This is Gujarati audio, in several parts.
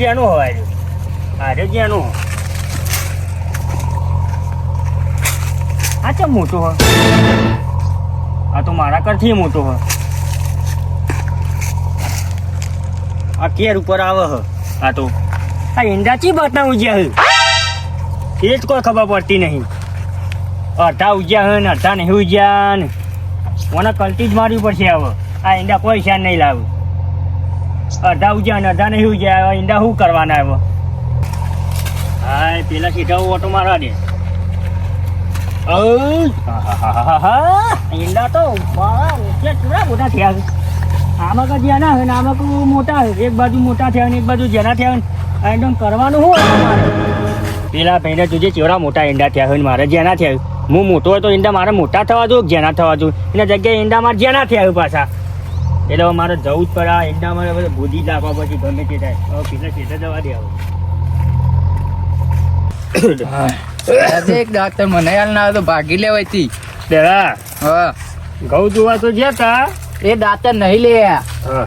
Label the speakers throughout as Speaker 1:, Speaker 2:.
Speaker 1: જ્યાંનો હોય આરે જ્યાંનો આ ચમ મોટું હોય? આ તો મારા કરથી મોટું હોય. આ કેર ઉપર આવે હ. આ તો. આ ઈંડા ચી બતાવું ઉજ્યા હે? એ જ કોઈ ખબર પડતી નહીં. અડધા ઉજ્યા હે ને અડધા નહીં ઉજ્યા ને. મને કલ્ટી જ મારવી પડશે હવે. આ ઈંડા કોઈ શાન નહીં લાવે. અડધા ઉજ્યા અને અઢા નહીં ઉજ્યા ઈંડા શું કરવાના આવ્યો? હા પેલા સીધા ઓટો મારવા દે. ઈંડા તો મોટા થયા આમાં કે જ્યાં ના હોય ને આમાં મોટા હોય. એક બાજુ મોટા થયા ને એક બાજુ જેના થયા ને એકદમ કરવાનું શું મારે? પેલા ભાઈને જોજે ચેવડા મોટા ઈંડા થયા હોય ને મારે જેના થયા હું મોટો હોય તો ઈંડા મારે મોટા થવા દો જેના થવા દઉં? એના જગ્યાએ ઈંડા મારે જેના થયા હોય પાછા. એટલે હવે મારે જવું જ પડે. ઈંડા મારે બધે ભૂજી જ પછી ગમે તે થાય. હવે પેલા ખેતર જવા દે હવે.
Speaker 2: એક ડાક્ટર મને હાલ ના તો ભાગી લેવાય તી.
Speaker 1: પેલા?
Speaker 2: હા.
Speaker 1: ઘઉં જોવા તો ગયા તા?
Speaker 2: એ દાંતર નહીં લે.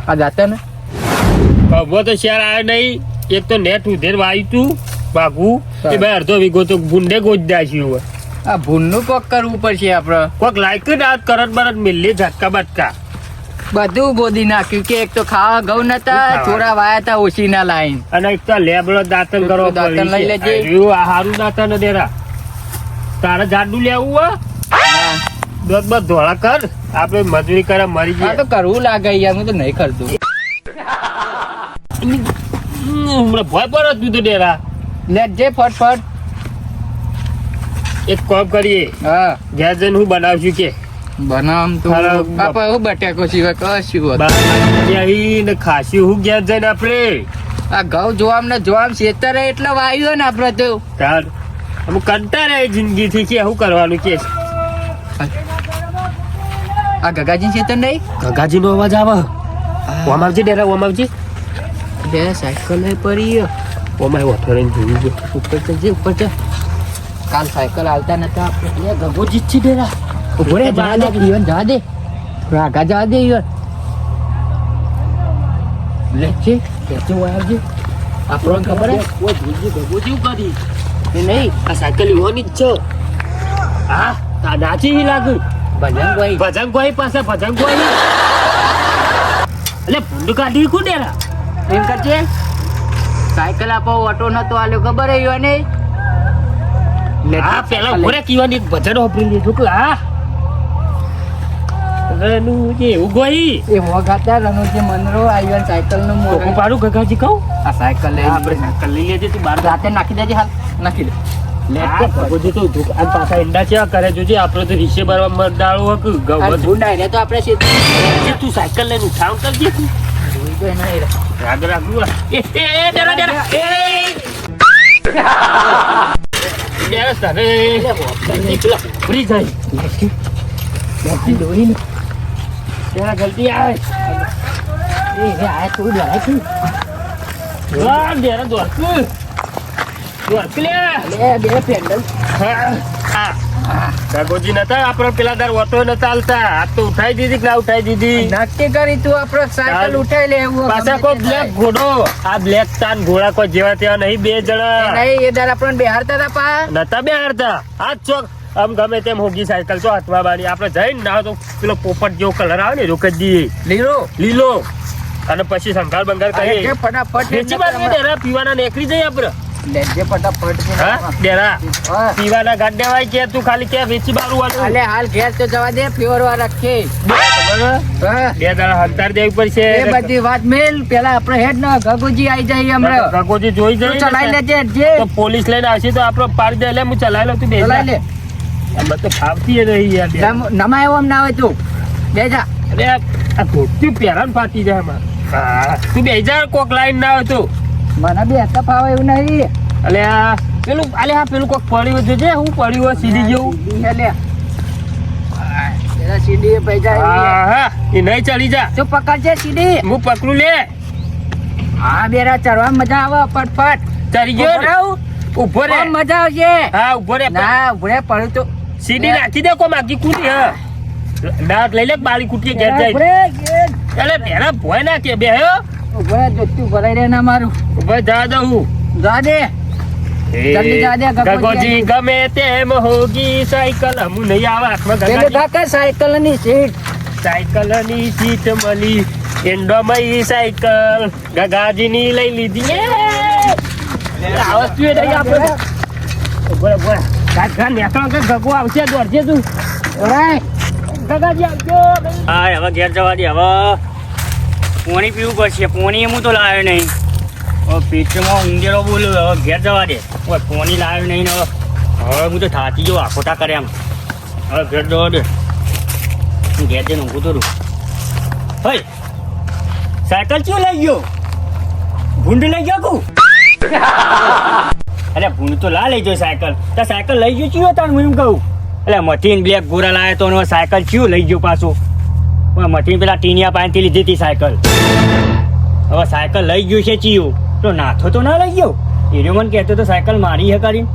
Speaker 2: આ દાંતર ને
Speaker 1: ભગવો તો શેર આવ્યો નહીં. એક તો નેટ ઉધેર વાયું તું ભાગવું. એ ભાઈ અડધો વીઘો તો ગુંડે ગોજ દાસ્યું
Speaker 2: આ ભૂંડનું પગ કરવું પડશે આપડે.
Speaker 1: કોઈક લાયક જ આ કરત બરત મિલ્લી ઝટકા બટકા.
Speaker 2: બધું બોધી નાખ્યું. કે એક તો ખાવા ઘઉં નતા થોડા વાયા તા ઓછી ના લાઈન.
Speaker 1: અને એક તો લેબડો દાંતન કરો
Speaker 2: દાંતન લઈ લેજે.
Speaker 1: એવું આ હારું દાંતન દેરા. તારે જાડું લેવું હોય દોત બસ ધોળા કર. આપણે મજૂરી કરે મરી
Speaker 2: જાય તો કરવું લાગે યાર હું તો નહીં કરતું.
Speaker 1: હમણાં ભય પર તું તો ડેરા.
Speaker 2: લેજે ફટફટ
Speaker 1: એક કોપ કરીએ.
Speaker 2: હા.
Speaker 1: જ્યાં જઈને હું બનાવશું કે?
Speaker 2: બનામ તો બાપા હું બટાકો સિવાય કશું હોત.
Speaker 1: ને ખાસી હું ગયા જઈને આપણે.
Speaker 2: આ ઘઉં જોવામ ને જોવામ શેતરે એટલે વાયુ ને આપણે તો.
Speaker 1: તાર અમુક કંટાળે જિંદગીથી કે શું કરવાનું કે
Speaker 2: આ ગગાજી શેતર નહીં?
Speaker 1: ગગાજીનો અવાજ આવે. ઓમાવજી ડેરા ઓમાવજી
Speaker 2: બે સાયકલ લઈ પડી
Speaker 1: ઓમાય ઓઠોરીને જોયું છે.
Speaker 2: ઉપર ચલજે ઉપર ચલ. કાલ સાયકલ હાલતા નતા આપણે. ગગોજી છે ડેરા.
Speaker 1: રે,
Speaker 2: જવા દે ઈવન જવા દે. રાગા જવા દે ઈવન. લે છે કેચો વાયરજી આપણને ખબર હે?
Speaker 1: કોઈ ભૂલજી ગગોજી કરી
Speaker 2: એ નહીં
Speaker 1: આ સાયકલ યુવાની જ છે. હા? નાચી હી લાગુ
Speaker 2: ભજન ભાઈ
Speaker 1: ભજન કોઈ પાસે ભજન કોઈ એટલે ભૂંડ કાઢી કુ ડેરા
Speaker 2: એમ કરજે. સાયકલ આપો ઓટો નતો આલ્યો ખબર હે ઈવને
Speaker 1: પેલા ઊભો રે કીવાની ભજન વાપરી લીધું કે હા? રનું જે એવું ગોઈ
Speaker 2: એ વગાતા રનો જે મનરો આઈવન સાયકલ નો મોર
Speaker 1: પાડું ગગાજી કહું?
Speaker 2: આ સાયકલ લઈ
Speaker 1: આપણે સાયકલ લઈ લેજે તું બાર
Speaker 2: રાતે નાખી દેજે હાલ. નાખી દે.
Speaker 1: હા, ફ્રી જાય.
Speaker 2: દોરી ને.
Speaker 1: ડેરા જલ્દી આવે
Speaker 2: એ આ તું લડાઈ થી
Speaker 1: વાહ ડેરા દોડકું દોડક લે
Speaker 2: લે બે પેન્ડલ.
Speaker 1: હા કાગોજી નતા આપણે પેલા દર ઓટો નતા હાલતા આ તો ઉઠાઈ દીધી કે ના ઉઠાઈ દીધી?
Speaker 2: નક્કી કરી તું આપણે સાયકલ ઉઠાઈ લે એવું
Speaker 1: પાછા કોઈ બ્લેક ઘોડો. આ બ્લેક તાન ઘોડા કોઈ જેવા તેવા નહીં બે જણા.
Speaker 2: નહીં એ દર આપણને બેહારતા હતા પા.
Speaker 1: નતા બે હારતા આ ચોક આમ ગમે તેમ હોગી સાયકલ તો હાથમાં બારી. આપણે જઈને ના તો પેલો પોપટ જેવો કલર આવે ને રોકી દઈએ
Speaker 2: લીલો?
Speaker 1: લીલો. અને પછી સંઘાર
Speaker 2: બંગાર
Speaker 1: કરીએ.
Speaker 2: ફટાફટ
Speaker 1: વેચી બાજુ ડેરા પીવાના નેકરી જઈએ આપણે.
Speaker 2: લેજે ફટાફટ
Speaker 1: હા ડેરા. પીવાના ગાડ દેવાય કે તું ખાલી કે વેચી બારું વાળું.
Speaker 2: અલે હાલ ઘેર તો જવા દે રાખે
Speaker 1: હે?
Speaker 2: હા.
Speaker 1: બે દાડા હંતાર દેવી પડશે
Speaker 2: એ બધી વાત મેલ. પેલા આપણે હેડ ન ગગુજી આવી જાય હમણાં.
Speaker 1: કાકોજી જોઈ જાય
Speaker 2: ચલાઈ
Speaker 1: ને.
Speaker 2: લેજે જે.
Speaker 1: તો પોલીસ લઈને આવશે તો આપણો પાડી દે. એટલે હું ચલાવી લઉં તું બે
Speaker 2: ચલાઈ લે.
Speaker 1: આમાં તો ફાવતી રહી યાર
Speaker 2: નમાય એવો ના હોય તું. બે જા.
Speaker 1: અરે આ ધોતી પહેરાન ફાટી જાય આમાં. તું બે જા કોક લાઈન ના હોય તો.
Speaker 2: મને બે હતા ફાવે એવું નહીં
Speaker 1: અલે આ પેલું અલે આ પેલું કોક પડ્યું જોજે હું પડ્યું સીધી જેવું.
Speaker 2: લે. લે સીડી પૈસા
Speaker 1: હા હા. એ નહીં ચડી જા.
Speaker 2: તું પકડજે સીડી.
Speaker 1: હું પકડું લે.
Speaker 2: હા બેરા ચડવા મજા આવે ફટફટ.
Speaker 1: ચડી ગયો ઊભો રે.
Speaker 2: મજા આવશે.
Speaker 1: હા ઊભો રે.
Speaker 2: ના ઊભો રે પડ્યું તો.
Speaker 1: સીધી નાખી દે કો માગી કુટી હા. દાંત લઈ લે બાળી કુટી ઘેર જાય. એટલે પેલા ભોય ના કે બે હો.
Speaker 2: ભોય જોતું ભરાઈ રે ના મારું
Speaker 1: ભાઈ જા દઉં
Speaker 2: હું. જા દે, ગગોજી.
Speaker 1: ગમે તેમ હોગી સાયકલ હમ નહીં આવા હાથમાં
Speaker 2: કાકા સાયકલની સીટ.
Speaker 1: સાયકલની સીટ મળી એન્ડોમાં સાયકલ ગગાજી ની લઈ લીધી! આ વસ્તુ એ નહીં આપણે. બોલે બોલે ઘર નેકળો કે ગગો આવશે, દોડજે તું.
Speaker 2: ઓરાય
Speaker 3: હા હવે ઘેર જવા દે, હવે પોણી પીવું પડશે. પોણી હું તો લાવ્યો નહીં. હવે પેટમાં ઊંઘેરો બોલ્યો, હવે ઘેર જવા દે. હવે પોણી લાવ્યો નહીં હવે. હવે હું તો થાકી જો આખોટા કરે એમ. હવે ઘેર જવા દે. હું ઘેર જઈને ઊંઘું તો રહું. ભાઈ, સાયકલ ચિયો લઈ ગયો? ભૂંડ લઈ ગયો કુ અરે ભૂણ તો લા લઈ ગયો સાયકલ. તો સાયકલ લઈ ગયો ચિયો તાણ, હું એમ કહું. એટલે મથીન બ્લેક ગોરા લાવે તો સાયકલ ચિયો લઈ ગયો પાછું. મથીન પેલા ટીનિયા પાસેથી લીધી હતી સાયકલ. હવે સાયકલ લઈ ગયું છે ચીયું. તો નાથો તો ના લઈ ગયો? એરિયો મને કહેતો તો સાયકલ મારી હે કરીને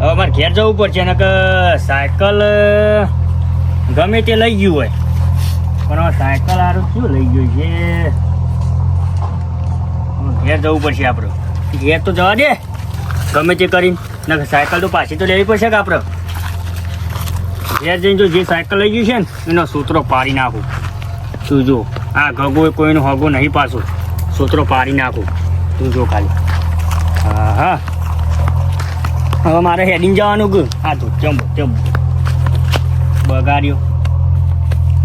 Speaker 3: હવે મારે ઘેર જવું પડશે ને કે સાયકલ ગમે તે લઈ ગયું હોય. પણ હવે સાયકલ આરું શું લઈ ગયું છે. ઘેર જવું પડશે આપણું ઘેર તો જવા દે. ગમે તે કરીને. સાયકલ તો પાછી તો લેવી પડશે કે આપણે? ઘેર જઈને જો જે સાયકલ લઈ ગયું છે ને, એનો સૂત્રો પાડી નાખું. તું જો, આ ગગો કોઈનો હગો નહીં પાછો સૂત્રો પાડી નાખું. તું જો ખાલી. હા હા હવે મારે હેડિંગ જવાનું કે? આ તો ચમ ચમ બગાડ્યો.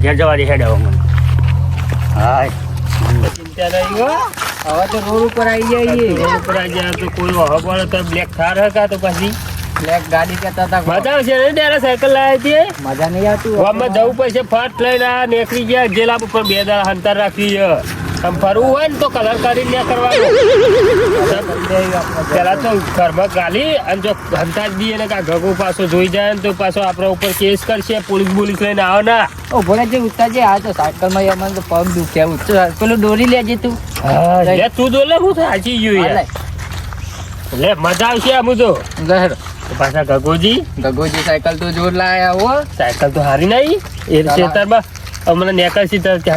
Speaker 3: ઘેર જવા દે હેડ હવે મને. હા
Speaker 1: ચિંતા નહીં હો
Speaker 2: હવે તો રોડ ઉપર આવી જઈએ
Speaker 1: રોડ ઉપર આવી જાય તો કોઈ વાળો તો બ્લેક થાર હકા તો પછી?
Speaker 2: બ્લેક ગાડી કહેતા હતા
Speaker 1: મજા આવશે ને ત્યારે સાયકલ લાવી હતી
Speaker 2: મજા નહીં આવતું
Speaker 1: ગામમાં જવું પડશે ફાટ લઈને નીકળી ગયા જેલા ઉપર બે દાડા અંતર રાખી આમ ફરવું હોય ને તો કલર કરીને ન્યા કરવાનું. પેલા તો ઘરમાં ગાલી અને જો હંતા જ દઈએ ને કાં ગગો પાછો જોઈ જાય ને તો પાછો આપણા ઉપર કેસ કરશે પોલીસ બોલીસ લઈને આવો ના
Speaker 2: ઓ ભોળા જે ઉતારજે આ તો સાયકલમાં અમારે તો પગ દુખ્યા ઉત્તર પેલું દોરી લેજે તું.
Speaker 1: લે તું તો લે હું ગયું યાર.
Speaker 2: લે.
Speaker 1: મજા આવશે આમ તો
Speaker 2: ગહેર.
Speaker 1: પાછા ગગોજી.
Speaker 2: ગગોજી સાયકલ તો જોર લાયા હો.
Speaker 1: સાયકલ તો હારી નહીં. એ ખેતરમાં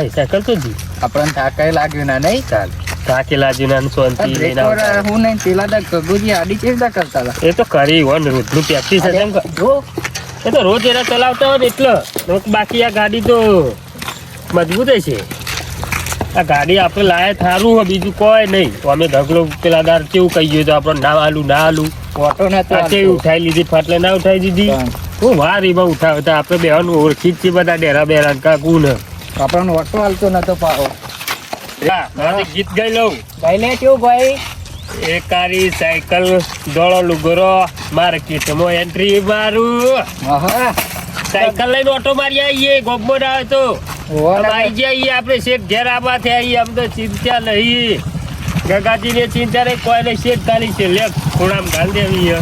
Speaker 1: સાયકલ તો જી.
Speaker 2: આપણને લાગ્યું ના નહીં?
Speaker 1: ચાલ. શાંતિ.
Speaker 2: હું નહીં પેલા ગગોજી આડી ચેડતા કરતા
Speaker 1: એ તો કરી વન રોજનું પ્રેક્ટિસ હશે એમ કે-
Speaker 2: જો.
Speaker 1: એ તો રોજ એના ચલાવતા હોય ને એટલે. બાકી આ ગાડી તો મજબૂત છે આ ગાડી આપણે લાયે થારું હોય બીજું કોઈ નહીં. તો અમે ઢગલો પેલા દાર કેવું કહી ગયું તો આપણે ના આલું ના આલું
Speaker 2: ઓટો
Speaker 1: ના કેવી ઉઠાઈ લીધી? ફાટલે ના ઉઠાઈ દીધી? હું. વાર એમાં ઉઠાવતા આપણે બેવાનું ઓળખી જ છીએ બધા ડેરા બેરા કાકુ ને.
Speaker 2: આપણને ઓટો હાલતો નતો પાવો
Speaker 1: ગીત ગાઈ લઉં.
Speaker 2: ભાઈ લે કેવું ભાઈ.
Speaker 1: એકારી સાયકલ દોડો લુગરો માર્કેટમાં એન્ટ્રી મારું. સાયકલ લઈને ઓટો મારી આવીએ ગોગમો ના આવે તો. આવી જઈએ આપણે શેઠ ઘેર આવા થયા આમ તો ચિંતા નહીં. ગગાજી ને ચિંતા નહીં કોઈ નહીં શેઠ ખાલી છે. લે ખૂણામાં ગાલ દેવી.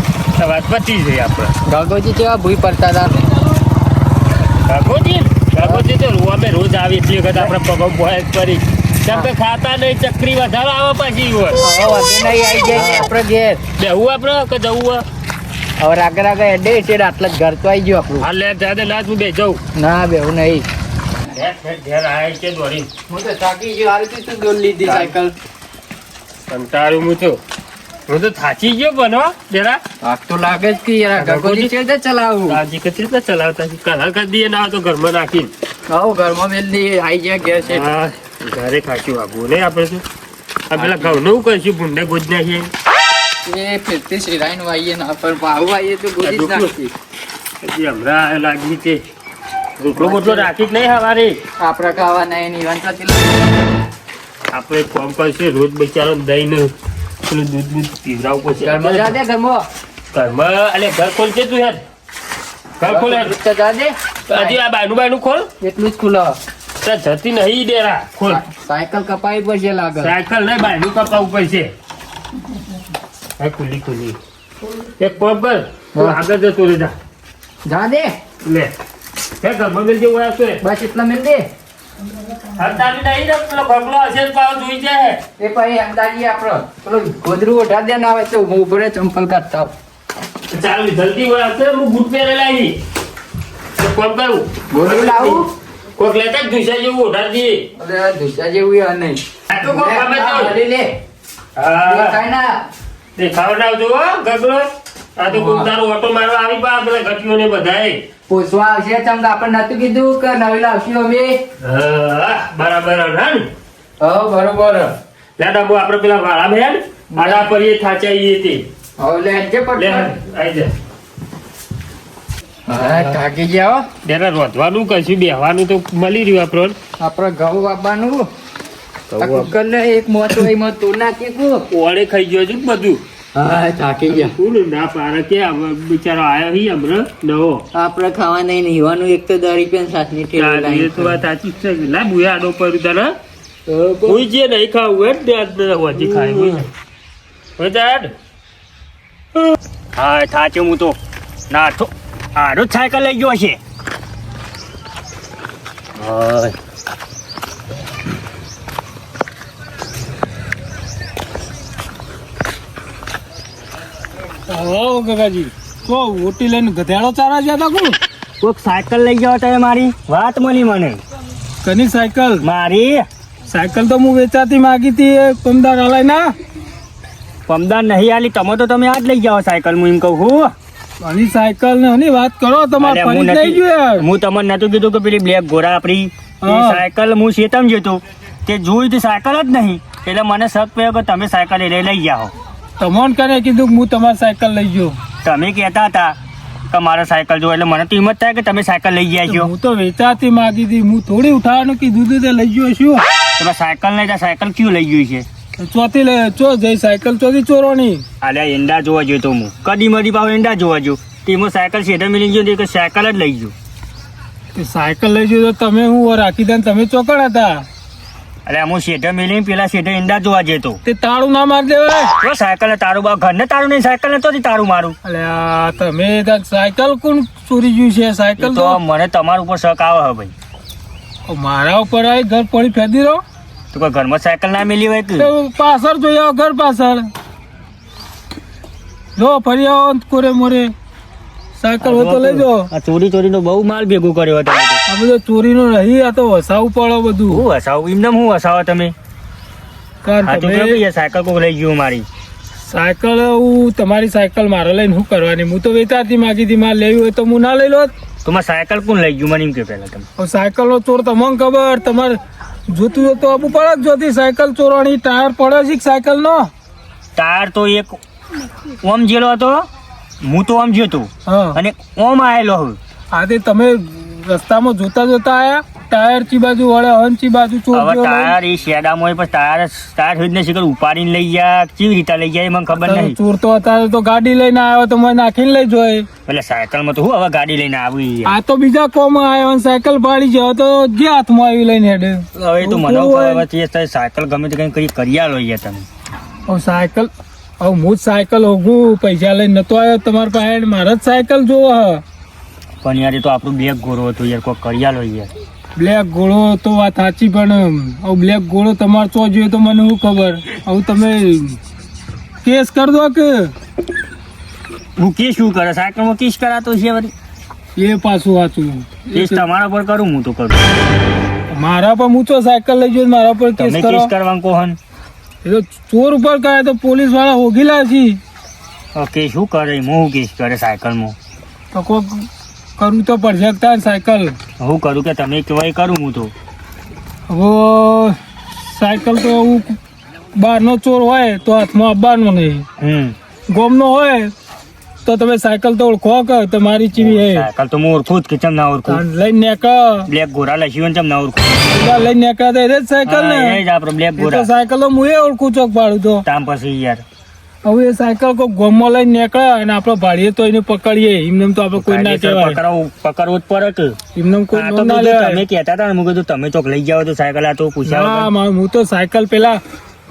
Speaker 1: વાત પતી જાય આપણે.
Speaker 2: ગગોજી કેવા ભૂઈ પડતા હતા?
Speaker 1: ગગોજી? ગગોજી તો અમે રોજ આવી એટલી વખત આપણે પગ બોય કરી ખાતા નહીં ચક્રી વધારે આવે પાછી હોય
Speaker 2: નહીં આવી જાય આપણે ઘેર.
Speaker 1: બેહવું આપણે કે જવું હોય?
Speaker 2: હવે આગળ આગળ એડે છે આટલા ઘર તો આવી ગયો આપણું.
Speaker 1: હા લે જાદે ના તું બે જવું
Speaker 2: ના બેવું નહીં.
Speaker 1: ઘેર આય છે દોડી
Speaker 2: હું તો થાકી ગયો હાલ તું દોર લીધી સાયકલ?
Speaker 1: કંટાળું હું તો હું તો થાચી ગયો બનવા જરા.
Speaker 2: આગ તો લાગે જ કે યાર ગગોજી છે તે ચલાવું?
Speaker 1: કાળજી કચરી રીતે ચલાવતા? છે કલર કરી દઈએ ના તો ઘરમાં નાખીને.
Speaker 2: આવો ઘરમાં આવી જાય ગેસ છે.
Speaker 1: ઘરે ખાચું આપવું ને આપણે તો. આ પેલા ઘઉંનું કરશું? ભૂંડે ગોજ નાખીએ.
Speaker 2: એ ફિરતી સિરાઈન વાઈએ ના પર ભાવ આવીએ તો ગોજી જ નાખી
Speaker 1: હમણાં લાગી છે. રોટલો બોટલો રાખી જ નહીં હવારે.
Speaker 2: આપણા ખાવા નહીં ની વંતા
Speaker 1: આપણે કામ કરશે રોજ બિચારો દહીં ને પેલું દૂધ દૂધ પીવડાવવું પડશે.
Speaker 2: ઘરમાં જા દે ઘરમાં.
Speaker 1: ઘરમાં અલે ઘર ખોલશે તું યાર. ઘર ખોલે
Speaker 2: તો જા દે.
Speaker 1: હજી આ બાયનું બાયનું ખોલ.
Speaker 2: એટલું જ ખુલ્લો.
Speaker 1: ત્યાં જતી નહીં ડેરા. ખોલ.
Speaker 2: સાયકલ કપાવી પડશે લાગે
Speaker 1: સાયકલ નહીં બાયનું કપાવવું પડશે. હા ખુલી ખુલી એક કર. આગળ જતો રહે જા
Speaker 2: જા દે.
Speaker 1: લે. હે ઘરમાં મેલ જેવું આવશે?
Speaker 2: બસ એટલા મેલ દે
Speaker 1: નહીં ને પેલો હશે જોઈ જાય.
Speaker 2: એ પછી અંદાજી આપણો પેલો ગોદરું ઓઢા દે ના આવે તો હું ઊભો રહે ચંપલ કાઢતા આવું.
Speaker 1: ચાલ જલ્દી હોય આવશે હું બૂટ પહેરેલા અહીં કોણ કરું
Speaker 2: ગોદરું લાવું?
Speaker 1: કોક લેતા જ જેવું ઓઢાર દઈએ.
Speaker 2: અરે ધુસા જેવું ય નહીં.
Speaker 1: તું કોક ગમે તો
Speaker 2: લે.
Speaker 1: હા. દેખાવ ના હો, ગગલો. આ તો ઓટો મારવા આવી પા પેલા.
Speaker 2: પૂછવા આવશે નતું કીધું કે નવી લાવશું અમે.
Speaker 1: હા, બરાબર હા
Speaker 2: હા બરોબર.
Speaker 1: લે ડાબુ આપણે પેલા વાળા આડા
Speaker 2: હવે લે જે
Speaker 1: જા.
Speaker 2: હા થાકી ગયા હો.
Speaker 1: ત્યારે રોધવાનું કશું બેહવાનું તો મળી રહ્યું આપણને
Speaker 2: આપણે ઘઉં વાપવાનું એક મોટો એમાં તું નાખી કુ
Speaker 1: ઓળે ખાઈ ગયો છે બધું.
Speaker 2: હા થાકી ગયા.
Speaker 1: કોણ ના પારે કે બિચારો આયો હી હમણાં? નવો.
Speaker 2: આપણે ખાવા નહીં નીવાનું એક તો દસ રૂપિયા સાસની ઠેલી
Speaker 1: એ તો વાત સાચી છે લા બુયા આડો પર તારા કોઈ જે નહીં ખાવું તે આજ હોજી ખાય હોય
Speaker 3: હા થાચે હું તો. ના તો જ સાયકલ લઈ ગયો છે હા.
Speaker 4: ઓ ગગાજી તો ઓટી લઈને ગધેડો ચારા ગયા તા કોણ?
Speaker 3: કોઈક સાયકલ લઈ જાવ તમે મારી? વાત મળી મને.
Speaker 4: કની સાયકલ?
Speaker 3: મારી?
Speaker 4: સાયકલ તો હું વેચાતી માગી હતી પમદાર હલાય ના?
Speaker 3: પમદાર નહીં આલી તમે તો તમે આજ લઈ જાઓ સાયકલ હું એમ કહું છું.
Speaker 4: અની સાયકલ ને અની વાત કરો તમારે
Speaker 3: હું નથી-
Speaker 4: ગયું
Speaker 3: હું તમને નતું કીધું કે પેલી બ્લેક ઘોડા આપણી સાયકલ હું શેતમ જતો. તે જોયું તે સાયકલ જ નહીં. એટલે મને શક પડ્યો કે તમે સાયકલ એ લઈ જાઓ.
Speaker 4: તમોન કરે કીધું કે હું તમારી સાયકલ લઈ ગયો.
Speaker 3: તમે કહેતા હતા કે મારે સાયકલ જો એટલે મને તો હિંમત થાય કે તમે સાયકલ લઈ ગયા છો.
Speaker 4: હું તો વેચાતી માગી હતી હું થોડી ઉઠાવવાનું કીધું હતું તે લઈ ગયો છું.
Speaker 3: તમે સાયકલ નહીં સાયકલ ક્યું લઈ ગયું છે?
Speaker 4: ચોથી લે ચો જઈ સાયકલ ચોથી ચોરોની
Speaker 3: આલ્યા એંડા જોવા જોયો તો હું. કદી મરી પાવ એંડા જોવા જો તેમાં સાયકલ શેઠે મિલી ગયો કે સાયકલ જ લઈ ગયો.
Speaker 4: સાયકલ લઈ ગયો તો તમે હું રાખી દે તમે ચોકડ હતા.
Speaker 3: અરે હું શેઠે મિલી પેલા શેઠે ઈંડા જોવા જતો.
Speaker 4: તે તારું ના માર દેવાય.
Speaker 3: તો સાયકલ તારું બા ઘરને તારું નહીં સાયકલ નતો તારું મારું.
Speaker 4: અલ્યા તમે સાયકલ કોણ ચોરી ગયું છે? સાયકલ
Speaker 3: તો
Speaker 4: તો
Speaker 3: મને તમારા ઉપર શક આવે હે ભાઈ.
Speaker 4: મારા ઉપર આવી ઘર પડી ફેદી રહો.
Speaker 3: તો કોઈ ઘરમાં સાયકલ ના મિલી હોય
Speaker 4: તો પાછળ જોઈ આવો ઘર પાછળ. જો ફરી આવો કોરે મોરે. સાયકલ હોય તો લઈ જાઓ.
Speaker 3: આ ચોરી ચોરીનો બહુ માલ ભેગો કર્યો હતો
Speaker 4: આ બધો ચોરી નો નહીં આ તો વસાવું પડો બધું.
Speaker 3: હું વસાવું? એમને હું વસાવો તમે? સાયકલ કોક લઈ ગયું મારી.
Speaker 4: સાયકલ હું તમારી સાયકલ મારે લઈને શું કરવાની? હું તો વેચાતી માગી હતી મારે લેવી હોય તો હું ના લઈ લો.
Speaker 3: તો મારે સાયકલ કોણ લઈ ગયું? મને એમ કે પહેલા તમે.
Speaker 4: સાયકલ સાયકલનો ચોર તમને ખબર તમારે જોતું હોય તો આપવું પડે જ જોતી. સાયકલ ચોરવાની ટાયર પડે છે સાયકલ નો
Speaker 3: ટાયર તો એક ઓમ જેલો હતો. હું તો આમ જતો અને ઓમ આયેલો હવે.
Speaker 4: આ તે તમે રસ્તામાં જોતા જોતા આયા? ટાયર ચી બાજુ વળે હન ચી બાજુ ચોર
Speaker 3: હવે
Speaker 4: ગયો
Speaker 3: ટાયર એ શેડામાં હોય પણ ટાયર ટાયર સુધી ને શીખર ઉપાડીને લઈ ગયા. કેવી રીતે લઈ ગયા એ મને ખબર નહીં.
Speaker 4: ચોર તો અત્યારે તો ગાડી લઈને આવ્યો તો મને નાખીને લઈ જોય.
Speaker 3: એટલે સાયકલમાં તો હું હવે ગાડી લઈને આવી
Speaker 4: આ તો બીજા કોમ આવ્યો સાયકલ પાડી હવે તો જે હાથમાં આવી લઈને હેડે.
Speaker 3: હવે તો મને. હવે સાયકલ ગમે તે કઈ કરી કર્યા લો યાર તમે.
Speaker 4: ઓ સાયકલ હવે હું જ સાયકલ હોગું પૈસા લઈને નતો આવ્યો તમારા પાસે મારે જ સાયકલ જોવો હ.
Speaker 3: પણ યાર એ તો આપણું બ્લેક ઘોડો હતું યાર કોઈ કરિયા લો યાર.
Speaker 4: બ્લેક ગોળો તો વાત સાચી પણ હવે બ્લેક ગોળો તમારે ચો જોઈએ તો મને શું ખબર? હવે તમે કેસ કર દો કે.
Speaker 3: હું કેસ શું કરે? સાયકલમાં કેસ કરાતો છે વળી
Speaker 4: એ પાછું સાચું
Speaker 3: કેસ તમારા પર કરું હું તો કરું.
Speaker 4: મારા પર હું સાયકલ લઈ ગયો મારા પર કેસ કરો.
Speaker 3: કેસ કરવાનું કોહન
Speaker 4: એ તો ચોર ઉપર કરે તો પોલીસવાળા હોગીલા છે
Speaker 3: ઓકે શું કરે? હું કેસ કરે સાયકલમાં
Speaker 4: તો કોક કરું તો તાર સાયકલ.
Speaker 3: હું કરું કે તમે કહેવાય કરું હું તો?
Speaker 4: હવે સાયકલ તો હું બહારનો ચોર હોય તો હાથમાં આપવાનો નહીં.
Speaker 3: હમ.
Speaker 4: ગોમનો હોય તો તમે સાયકલ તો ઓળખો કે તમારી ચીવી હે
Speaker 3: સાયકલ તો હું ઓળખું જ કે ચમ ના ઓળખું?
Speaker 4: લઈને નેક.
Speaker 3: બ્લેક ગોરા લસ્યું ને ચમ ના ઓળખું?
Speaker 4: પેલા લઈને એ જ સાયકલ ને.
Speaker 3: એ જ આપણો બ્લેક ગોરા
Speaker 4: સાયકલ હું એ ઓળખું ચોક પાડું તો.
Speaker 3: તામ પછી યાર.
Speaker 4: હવે એ સાયકલ કોઈ ગોમમાં લઈને નીકળે અને આપણે ભાડીએ તો એને પકડીએ. એમને તો આપણે કોઈ ના કહેવાય.
Speaker 3: પકડવું પકડવું જ પડે કે.
Speaker 4: એમને કોઈ
Speaker 3: તો
Speaker 4: ના લેવાય.
Speaker 3: તમે કહેતા હતા ને હું કીધું તમે ચોક લઈ જાઓ તો સાયકલ આ તો પૂછ્યા
Speaker 4: હું તો સાયકલ પેલા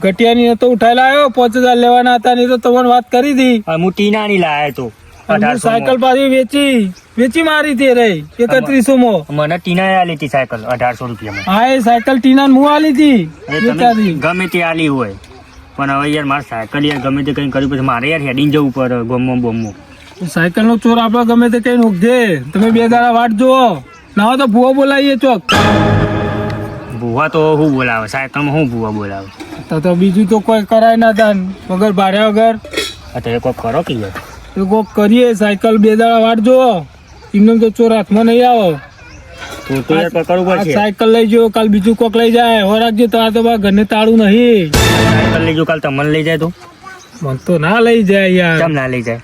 Speaker 4: ગટિયાની તો ઉઠાયેલા આવ્યો પાંચ હજાર લેવાના હતા ને તો તમને વાત કરી હતી
Speaker 3: હું ટીનાની લાયો તો.
Speaker 4: સાયકલ પાછી વેચી વેચી મારી તે રહી એકત્રીસો મો
Speaker 3: મને ટીના આલી હતી સાયકલ અઢારસો રૂપિયામાં.
Speaker 4: હા એ સાયકલ ટીના હું આલી હતી
Speaker 3: ગમે તે આલી હોય. પણ હવે યાર મારે સાયકલ યાર ગમે તે કઈ કર્યું પછી મારે યાર હેડીને જવું પડે ગમો બમો.
Speaker 4: સાયકલ નો ચોર આપડે ગમે તે કઈ નોખજે તમે બે દાડા વાટ જુઓ. ના હોય તો ભૂવો બોલાવીએ ચોક.
Speaker 3: ભૂવા તો શું બોલાવે સાયકલમાં શું ભૂવા બોલાવે?
Speaker 4: તો બીજું તો કોઈ કરાય ના દાન વગર ભાડ્યા વગર.
Speaker 3: તો એ કોઈ કરો કે યાર?
Speaker 4: તો કોક કરીએ સાયકલ બે દાડા વાટ જોવો. એમને તો ચોર હાથમાં નહીં આવો.
Speaker 3: યાર
Speaker 4: સાયકલ લઈ જો કાલ બીજું કોક લઈ જાય. હો રાખજો તાર તો બા ઘરને તાળું નહીં.
Speaker 3: સાયકલ લઈ જો કાલ તમને લઈ જાય તો.
Speaker 4: મન તો ના લઈ જાય યાર.
Speaker 3: કેમ ના લઈ જાય?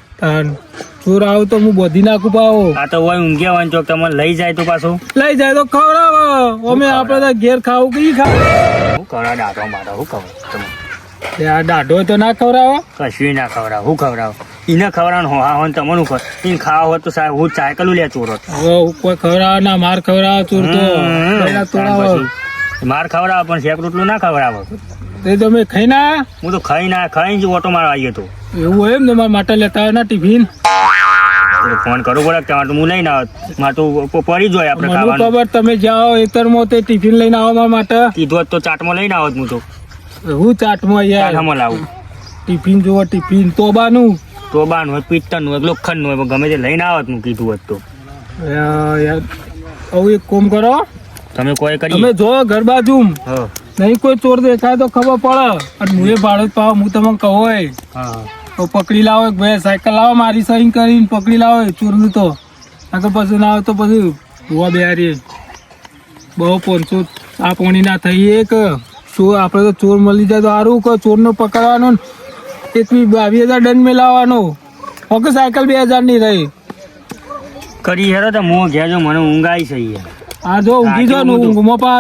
Speaker 4: ચોર આવો તો હું બોધી નાખું પાવો
Speaker 3: આ તો હોય ઊંઘ્યા હોય ચોક તમે લઈ જાય તો પાછું.
Speaker 4: લઈ જાય તો ખવડાવો. અમે આપડે તો ઘેર ખાવું કઈ ખાવ?
Speaker 3: હું કવડા દાંતો મારો હું તમને
Speaker 4: આ દાઢો તો ના ખવડાવો.
Speaker 3: કશું ના ખવડાવ હું ખવડાવ? એને ખવડાવણ હો હા હોય તમને ખબર એને ખાવા હોય તો સાહેબ હું સાયકલ લે ચોર
Speaker 4: હોત કોઈ ખવડાવો ના માર ખવડાવો ચોર તો. પહેલા તોડાવો
Speaker 3: માર ખવડાવ પણ શેક રોટલું ના ખવડાવ.
Speaker 4: તે તમે ખાઈ ના.
Speaker 3: હું તો ખાઈ ના ખાઈ જ ઓટો મારવા આવી તો
Speaker 4: એવું હોય ને મારા માટે લેતા હોય ના ટિફિન.
Speaker 3: ફોન કરું પડે તમારે તો હું લઈને આવ. મારે પડી જ આપણે ખાવાનું.
Speaker 4: ખબર તમે જાઓ એતરમાં તે ટિફિન લઈને આવો મારા માટે.
Speaker 3: કીધું હોત તો ચાટમાં લઈને આવત હું તો.
Speaker 4: હું ચાટમાં યાર.
Speaker 3: ચાટમાં લાવું.
Speaker 4: ટિફિન જોવો ટિફિન તોબાનું.
Speaker 3: ટોબાનું હોય પિત્તરનું હોય લોખંડનું હોય ગમે તે લઈને આવત હું કીધું હોત તો.
Speaker 4: આવું એક કોમ કરો.
Speaker 3: તમે કોઈ
Speaker 4: તમે જો ઘર બાજુ નહીં કોઈ ચોર દેખાય તો ખબર પડે. અને હું એ ભાડું પાવ હું તમને કહો
Speaker 3: હા.
Speaker 4: તો પકડી લાવો ભાઈ સાયકલ લાવો મારી સહી કરીને પકડી લાવો ચોરનું તો. આગળ પછી ના આવે તો પછી ભૂવા બિહારી બહુ પોનસો આ પોણી ના થઈ એક ચોર આપણે તો ચોર મળી જાય તો સારું કે ચોરનો પકડવાનો ને. એકવી બાવીસ હજાર દંડ મેલાવવાનો ઓકે સાયકલ બે હજારની રહી.
Speaker 3: કરી હેરો તો હું ઘેર જો મને ઊંઘ આવી છે યાર
Speaker 4: આ જો ઊંઘી જાઓ ને ઊંઘમાં પા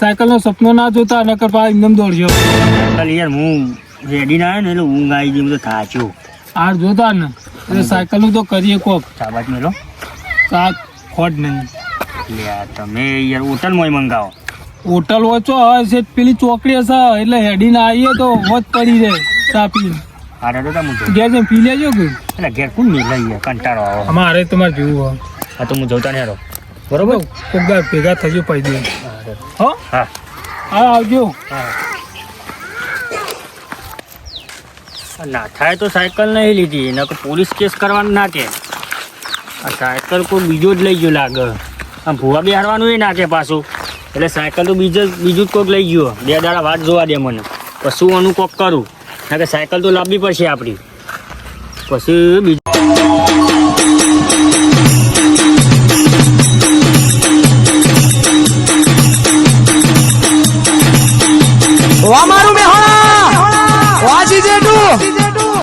Speaker 4: સાયકલ નો સપનો ના જોતા નકર પા એકદમ દોડજો.
Speaker 3: ચાલ યાર હું રેડી ના આવ્યો ને એટલે ઊંઘ આવી ગઈ તો થાચ્યો
Speaker 4: આ જોતા ને એટલે સાયકલનું તો કરીએ કોક.
Speaker 3: ચાબાજ મેલો
Speaker 4: આ ખોટ નહીં.
Speaker 3: આ તમે યાર હોટલમાં મંગાવો.
Speaker 4: હોટલ ઓછો હોય છે પેલી ચોકડી હશે એટલે હેડીને આવીએ તો વધ પડી જાય ચા પીને.
Speaker 3: આ તો હું
Speaker 4: ઘેર જઈને પી લેજો કે?
Speaker 3: એટલે ઘેર કોણ મેં લઈ કંટાળો આવો.
Speaker 4: અમારે તમારે જોવું
Speaker 3: હા તો હું જોતા નહીં રહો
Speaker 4: બરોબર? કોક દાડો ભેગા થજો પૈ દે. હો?
Speaker 3: હા.
Speaker 4: હા આવજો.
Speaker 3: ના થાય તો સાયકલ નહીં લીધી નકર તો પોલીસ કેસ કરવાનું ના કે. આ સાયકલ કોઈ બીજો જ લઈ ગયો લાગે. આમ ભૂવા બિહારવાનું એ નાખે પાછું. એટલે સાયકલ તો બીજો બીજું જ કોઈક લઈ ગયો. બે દાડા વાત જોવા દે મને. કશું આનું કોક કરું? કે સાયકલ તો લાવવી પડશે આપણી પછી બીજું